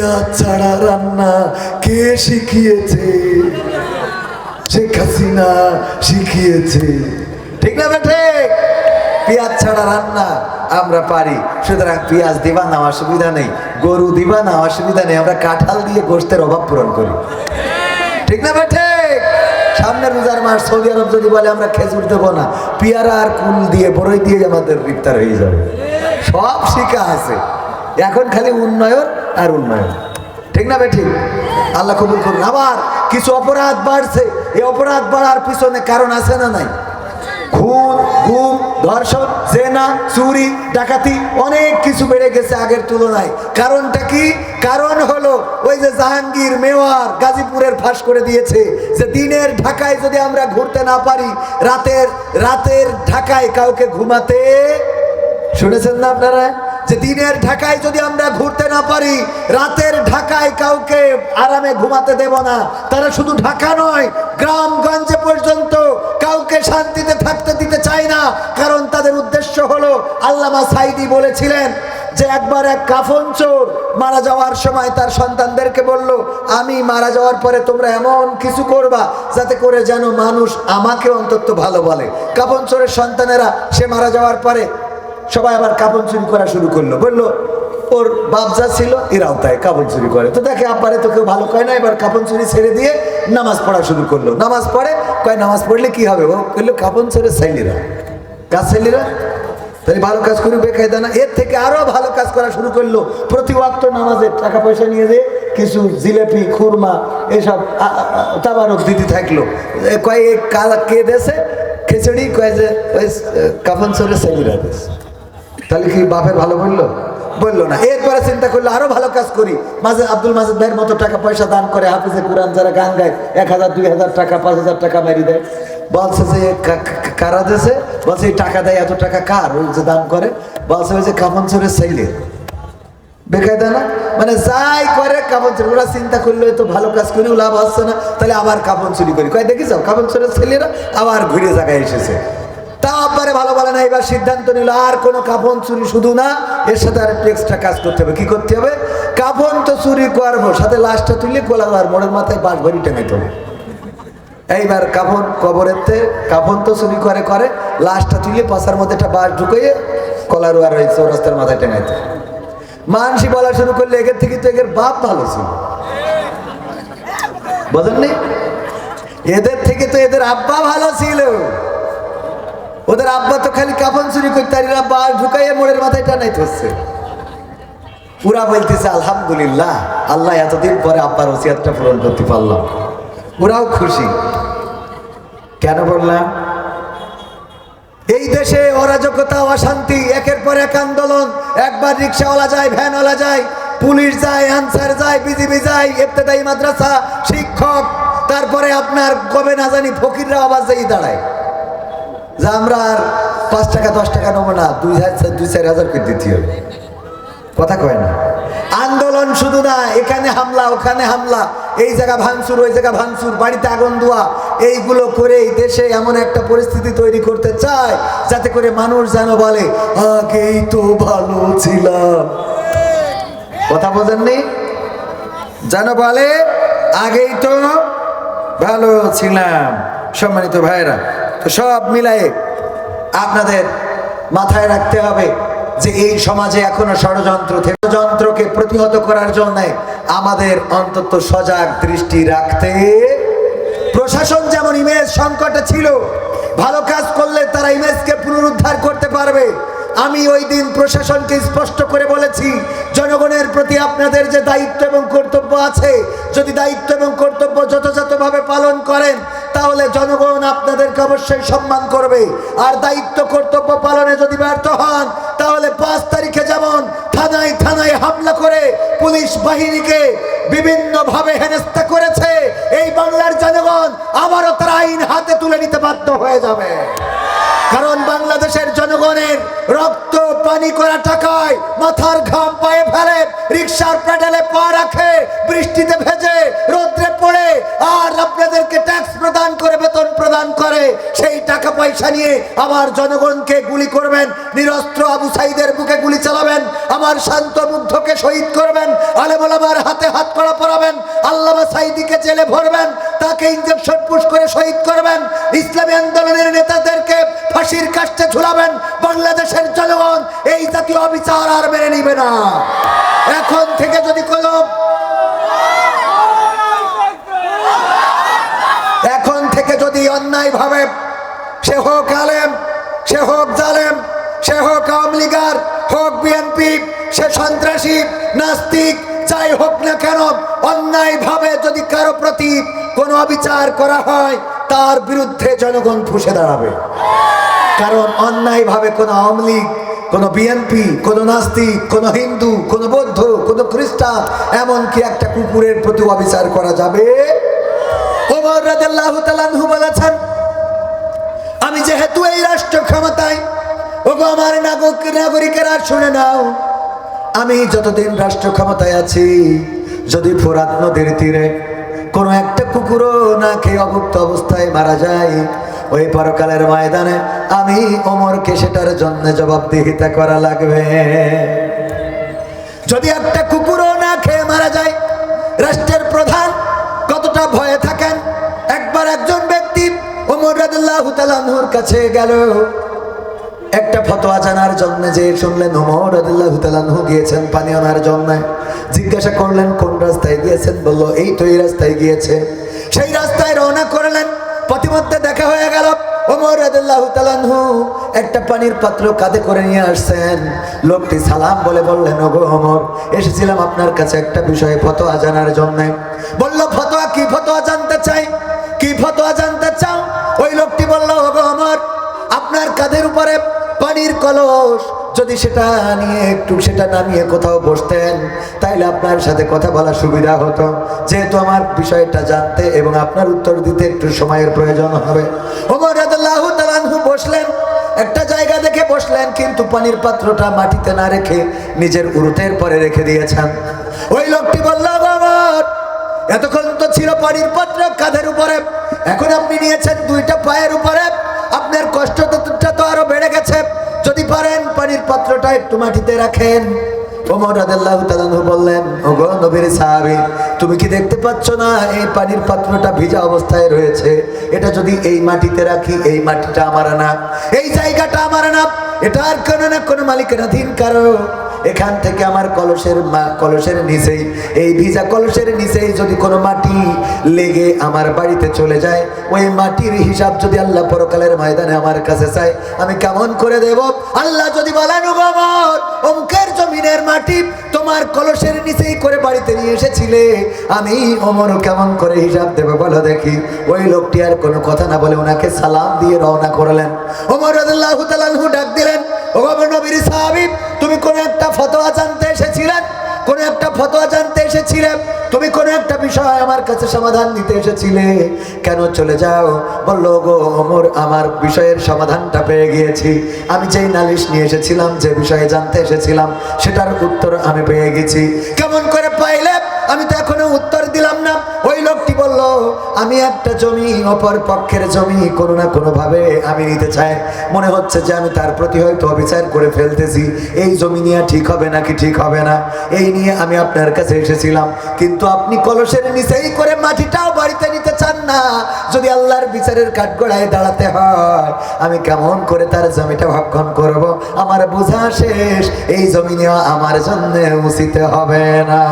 পেঁয়াজ ছাড়া রান্না কে শিখিয়েছে? শেখ হাসিনা শিখিয়েছে। ঠিক না বেঠে পেঁয়াজ ছাড়া রান্না আমরা পারি। সুতরাং পেঁয়াজ দিবা না, অসুবিধা নেই। গরু দিবা না, অসুবিধা নেই। আমরা কাঁঠাল দিয়ে গোষ্ঠের অভাব পূরণ করি। ঠিক না বেঠে সামনের রোজার মাস, সৌদি আরব যদি বলে আমরা খেজুর দেবো না, পিয়ারা আর কুল দিয়ে বড়ই দিয়ে আমাদের ইফতার হয়ে যাবে। সব শিখা আছে। এখন খালি উন্নয়ন আর উন্নয়ন। ঠিক না বেঠিক? আল্লাহ কবুল করুন। আবার কিছু অপরাধ বাড়ছে। এই অপরাধ বাড়ার পিছনে কারণ আছে না নাই? খুন, গুম, ধর্ষণ, জেনা, চুরি, ডাকাতি অনেক কিছু বেড়ে গেছে আগের তুলনায়। কারণটা কি? কারণ হলো ওই যে জাহাঙ্গীর মেওয়ার গাজীপুরের ফাঁস করে দিয়েছে যে দিনের ঢাকায় যদি আমরা ঘুরতে না পারি, রাতের রাতের ঢাকায় কাউকে ঘুমাতে শুনেছেন না আপনারা? যে দিনের ঢাকায় যদি আমরা ঘুরতে না পারি, রাতের ঢাকায় কাউকে আরামে ঘুমাতে দেব না। তারা শুধু ঢাকা নয়, গ্রামগঞ্জে পর্যন্ত কাউকে শান্তিতে থাকতে দিতে চায় না। কারণ তাদের উদ্দেশ্য হলো, আল্লামা সাইদি বলেছিলেন যে একবার এক কাফন চোর মারা যাওয়ার সময় তার সন্তানদেরকে বলল, আমি মারা যাওয়ার পরে তোমরা এমন কিছু করবা যাতে করে যেন মানুষ আমাকে অন্তত ভালো বলে। কাফন চোরের সন্তানেরা, সে মারা যাওয়ার পরে সবাই আবার কাপড় চুরি করা শুরু করল। বলল, ওর বাপ যা ছিল, এরাও তাই কাপড় চুরি করে। তো দেখে আব্বারে তো কেউ ভালো কয় না, এবার কাপড় চুরি ছেড়ে দিয়ে নামাজ পড়া শুরু করল। নামাজ পড়ে, কয় নামাজ পড়লে কি হবে? ও বলল কাপড় ছেড়ে ছেলেরা। কাজ ছেলেরা? তাহলে ভালো কাজ করবে বেকায়দা না, এর থেকে আরও ভালো কাজ করা শুরু করল। প্রতি ওয়াক্ত নামাজের টাকা পয়সা নিয়ে দিয়ে কিছু জিলেপি, খুরমা, এসব তাবারক দিতে থাকল। কয় কালা কে দেশে খিচুড়ি, কয় যে, ওই কাফন চোরে ছেলেরা দেশ তাহলে কি বাপের ভালো বলল? বলল না। এরপরে চিন্তা করল, আরও ভালো কাজ করি। মাঝে আব্দুল মাজিদ ভাইয়ের মতো টাকা পয়সা দান করে হাফিজে কোরআন যারা গান গায়, এক হাজার, দুই হাজার টাকা, পাঁচ হাজার টাকা মেরি দেয়। বলছে যে কারা দেশে বলছে, এই টাকা দেয়, এত টাকা কার? ওই যে দান করে। বলছে, ওই যে কাফন চোরের বেকায়দা না? মানে যাই করে কাপড় চুরি, ওরা চিন্তা করলে তো ভালো কাজ করেও লাভ হচ্ছে না। তাহলে আবার কাপড় চুরি করি। কয় দেখি যাও কাপড় চুরের ছেলেরা আবার ঘুরে জায়গায় এসেছে। তা আব্বারে ভালো বলে না, এবার সিদ্ধান্ত নিল, আর কোনো কাফন চুরি শুধু না, এর সাথে আর একটু এক্সট্রা কাজ করতে হবে। কি করতে হবে? কাপন তো চুরি করব, সাথে লাশটা তুলে কোলাবার মোড়ের মাথায় বাঁশ ভরি টেঙাইতে হবে এইবার কাফন কবরেতে, কাফন তো চুরি করে করে, লাশটা তুলে পাশার মধ্যে একটা বাঁশ ঢুকিয়ে কলার আর ওই চৌরাস্তার মাথায় টেঙাইতে মানসি বলা শুরু করলে, এগের থেকে তো এগের বাপ ভালো ছিল। বোঝেননি? এদের থেকে তো এদের আব্বা ভালো ছিল। ওদের আব্বা তো খালি কাফন চুরি করতে আর এরা বাঁশ ঢুকাইয়ে মোড়ের মাথায় টানাইতে হচ্ছে পুরা বলতেছে, আলহামদুলিল্লাহ, আল্লাহ এতদিন পরে আব্বার ওসিয়াতটা পূরণ করতে পারলাম। ওরাও খুশি। কেন বললাম? এই দেশে অরাজকতা, অশান্তি, একের পর এক আন্দোলন, একবার রিক্সাওয়ালা যায়, ভ্যানওয়ালা যায়, পুলিশ যায়, আনসার যায়, বিজিবি যায়, ইবতেদায়ী মাদ্রাসা, শিক্ষক, তারপরে আপনার কবে না জানি ফকিররা আবার যেই দাঁড়ায়। যে আমরা আর পাঁচ টাকা, দশ টাকা নেব না, দুই হাজার দুই, চার হাজার করে দিতে হবে। কথা কয় না? আন্দোলন শুধু না, এখানে হামলা, ওখানে হামলা, এই জায়গা ভাঙচুর, ওই জায়গা ভাঙচুর, বাড়িতে আগুন দেওয়া এইগুলো করে এই দেশে এমন একটা পরিস্থিতি তৈরি করতে চায়, যাতে করে মানুষ যেন বলে, আগেই তো ভালো ছিলাম। কথা বোঝেননি? যেন বলে, আগেই তো ভালো ছিলাম। সম্মানিত ভাইরা তো সব মিলায়ে আপনাদের মাথায় রাখতে হবে যে এই সমাজে এখনও ষড়যন্ত্র ষড়যন্ত্রকে প্রতিহত করার জন্য আমাদের অন্তত সজাগ দৃষ্টি রাখতে প্রশাসন যেমন ইমেজ সংকটে ছিল, ভালো কাজ করলে তারা ইমেজকে পুনরুদ্ধার করতে পারবে। আমি ওই দিন প্রশাসনকে স্পষ্ট করে বলেছি, জনগণের প্রতি আপনাদের যে দায়িত্ব এবং কর্তব্য আছে, যদি দায়িত্ব এবং কর্তব্য যথাযথভাবে পালন করেন তাহলে জনগণ আপনাদেরকে অবশ্যই সম্মান করবে। আর দায়িত্ব কর্তব্য পালনে যদি ব্যর্থ হন, তাহলে পাঁচ তারিখে যেমন থানায় থানায় হামলা করে পুলিশ বাহিনীকে বিভিন্নভাবে হেনস্থা করেছে, এই বাংলার জনগণ আবারও তারা আইন হাতে তুলে নিতে বাধ্য হয়ে যাবে। কারণ বাংলাদেশের জনগণের রক্ত, পানি করা টাকায় মাথার ঘাম পায়ে ফেলে, রিক্সার প্যাডেলে পা রাখে, বৃষ্টিতে ভেজে, রোদ্রে টাকা পয়সা নিয়ে আমার জনগণকে গুলি করবেন, নিরস্ত্র আবু সাইদের বুকে গুলি চালাবেন, আমার শান্ত মুগ্ধকে শহীদ করবেন আলেমার হাতে হাত করা পরাবেন, আল্লামা সাইদিকে জেলে ভরবেন, তাকে ইঞ্জেকশন পুশ করে শহীদ করবেন, ইসলামী আন্দোলনের নেতাদেরকে ফাঁসির কাষ্টে ঝুলাবেন, বাংলাদেশের জনগণ এই জাতীয় অবিচার আর মেনে নিবে না। এখন থেকে যদি কোনো এখন থেকে যদি অন্যায় ভাবে সে হোক আলেম, সে হোক জালেম, সে হোক আওয়ামী লীগার, হোক বিএনপি সে সন্ত্রাসী, নাস্তিক, যাই হোক না কেন অন্যায় ভাবে যদি কারও প্রতি কোনো অবিচার করা হয়, তার বিরুদ্ধে জনগণ ফুসে দাঁড়াবে। কারণ অন্যায় ভাবে কোনো আওয়ামী লীগ, কোনো বিএনপি কোনো নাস্তিক, কোনো হিন্দু, কোনো বৌদ্ধ, কোনো খ্রিস্টান, এমনকি একটা কুকুরের প্রতি অবিচার করা যাবে। ওমর তাআলা বলেছেন যেহেতু এই রাষ্ট্র ক্ষমতায়, ওগো আমার নাগরিক নাগরিকেরা শুনে নাও, আমি যতদিন রাষ্ট্র ক্ষমতায় আছি, যদি ফোরাত নদীর তীরে কোনো একটা কুকুরও না খেয়ে অভুক্ত অবস্থায় মারা যায়, ওই পরকালের ময়দানে আমি ওমরকে সেটার জন্য জবাবদিহিতা করা লাগবে। যদি একটা কুকুরও না খেয়ে মারা যায় কাছে গেল। একটা ফতোয়া জানার জন্য যে শুনলেন ওমর তাআলাহু গিয়েছেন পানি আনার জিজ্ঞাসা করলেন, কোন রাস্তায় গিয়েছেন? বলল, এই তো এই রাস্তায় গিয়েছে। সেই রাস্তায় রওনা করলেন। পথিমধ্যে দেখা হয়ে গেল ওমর তাআলাহু একটা পানির পাত্র কাঁধে করে নিয়ে আসছেন। লোকটি সালাম বলে বললেন, ওগো ওমর এসেছিলাম আপনার কাছে একটা বিষয়ে ফতোয়া জানার জন্য। বলল, ফতোয়া কি? ফতোয়া জানতে চাই। কি ফতোয়া জানতে চাও যদি সেটা নিয়ে একটু সেটা নামিয়ে কোথাও বসতেন, তাইলে আপনার সাথে কথা বলা সুবিধা হতো। যেহেতু আমার বিষয়টা জানতে এবং আপনার উত্তর দিতে একটু সময়ের প্রয়োজন হবে। বসলেন। একটা জায়গা দেখে বসলেন, কিন্তু পানির পাত্রটা মাটিতে না রেখে নিজের উরুতের পরে রেখে দিয়েছেন। ওই লোকটি বলল এতক্ষণ তো ছিল পানির পাত্র কাঁধের উপরে। এখন আপনি নিয়েছেন দুইটা পায়ের একটু মাটিতে রাখেন। ওমর রাদিয়াল্লাহু তাআলা বললেন, ওগো নবীর সাহাবী, তুমি কি দেখতে পাচ্ছ না এই পানির পাত্রটা ভিজা অবস্থায় রয়েছে? এটা যদি এই মাটিতে রাখি, এই মাটিটা আমার না এই জায়গাটা আমার না আর কোনো না কোনো মালিকের অধীন কারও এখান থেকে আমার কলসের মা- কলসের নিচেই, এই ভিজা কলসের নিচেই যদি কোনো মাটি লেগে আমার বাড়িতে চলে যায়, ওই মাটির হিসাব যদি আল্লাহ পরকালের ময়দানে আমার কাছে চায়, আমি কেমন করে দেব? আল্লাহ যদি বলেন "ও অমুকের জমিনের মাটি তোমার কলসের নিচেই করে বাড়িতে নিয়ে এসেছিলে, আমি অমর কেমন করে হিসাব দেবো বলো দেখি? ওই লোকটি আর কোনো কথা না বলে ওনাকে সালাম দিয়ে রওনা করলেন। তাআলা আনহু ডাক দিলেন ও ফতোয়া জানতে এসেছিলেন। তুমি কোন একটা বিষয় আমার কাছে সমাধান দিতে এসেছিলে। কেন চলে যাও? বলল গো ওমর আমার বিষয়ের সমাধানটা পেয়ে গিয়েছি। আমি যেই নালিশ নিয়ে এসেছিলাম, যে বিষয়ে জানতে এসেছিলাম, সেটার উত্তর আমি পেয়ে গেছি। কেমন করে পাইলে? আমি তো এখনও উত্তর দিলাম না। আমি একটা জমি, অপর পক্ষের জমি কোনো না কোনো ভাবে আমি নিতে চাই। মনে হচ্ছে যে আমি তার প্রতি হয়তো অবিচার করে ফেলতেছি। এই জমি নিয়ে ঠিক হবে নাকি ঠিক হবে না? এই নিয়ে আমি আপনার কাছে এসেছিলাম। কিন্তু আপনি কলসের নিচেই করে মাটিটাও বাড়িতে নিতে চান না। যদি আল্লাহর বিচারের কাঠগড়ায় দাঁড়াতে হয়, আমি কেমন করে তার জমিটা ভক্ষণ করব? আমার বোঝা শেষ। এই জমি নেওয়া আমার জন্য উচিত হবে না।